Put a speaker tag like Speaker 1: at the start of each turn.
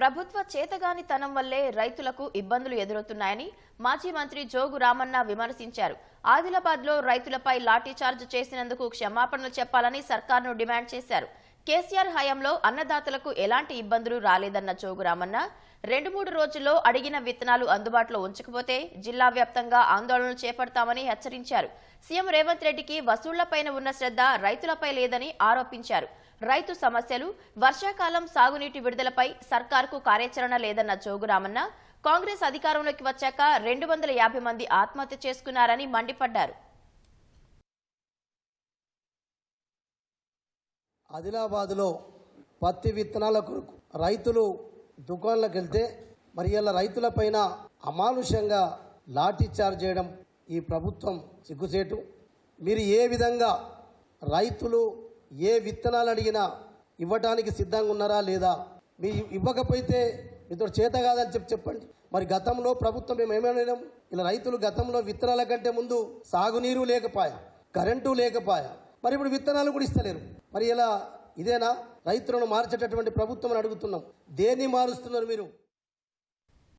Speaker 1: ప్రభుత్వ చేతగానితనం వల్లే రైతులకు ఇబ్బందులు ఎదురవుతున్నాయని మాజీ మంత్రి జోగు రామన్న విమర్శించారు. ఆదిలాబాద్లో రైతులపై లాఠీచార్జ్ చేసినందుకు క్షమాపణలు చెప్పాలని సర్కార్ను డిమాండ్ చేశారు. కేసీఆర్ హయాంలో అన్నదాతలకు ఎలాంటి ఇబ్బందులు రాలేదన్న చోగురామన్న రెండు మూడు రోజుల్లో అడిగిన విత్తనాలు అందుబాటులో ఉంచకపోతే జిల్లా వ్యాప్తంగా ఆందోళనలు చేపడతామని హెచ్చరించారు. సీఎం రేవంత్ రెడ్డికి వసూళ్ళపైన ఉన్న శ్రద్ధ రైతులపై లేదని ఆరోపించారు. రైతు సమస్యలు వర్షాకాలం సాగునీటి విడుదలపై సర్కార్కు కార్యాచరణ లేదన్న చోగురామన్న కాంగ్రెస్ అధికారంలోకి వచ్చాక రెండు వందల యాభై మంది ఆత్మహత్య చేసుకున్నారని మండిపడ్డారు.
Speaker 2: ఆదిలాబాద్లో పత్తి విత్తనాల కొరకు రైతులు దుకాణాలకు వెళ్తే మరి ఇలా రైతులపైన అమానుషంగా లాఠీ చార్జ్ చేయడం ఈ ప్రభుత్వం సిగ్గుసేటు మీరు ఏ విధంగా రైతులు ఏ విత్తనాలు అడిగినా ఇవ్వడానికి సిద్ధంగా ఉన్నారా లేదా? మీ ఇవ్వకపోతే మీతో చేత కాదని చెప్పి చెప్పండి. మరి గతంలో ప్రభుత్వం మేము ఏమైనా ఇలా రైతులు గతంలో విత్తనాల కంటే ముందు సాగునీరు లేకపాయా? కరెంటు లేకపోయా? మరి ఇప్పుడు విత్తనాలు కూడా ఇస్తలేరు. మరి ఇలా ఇదేనా? రైతులను మార్చేటటువంటి ప్రభుత్వం అడుగుతున్నాం. దేన్ని మారుస్తున్నారు మీరు?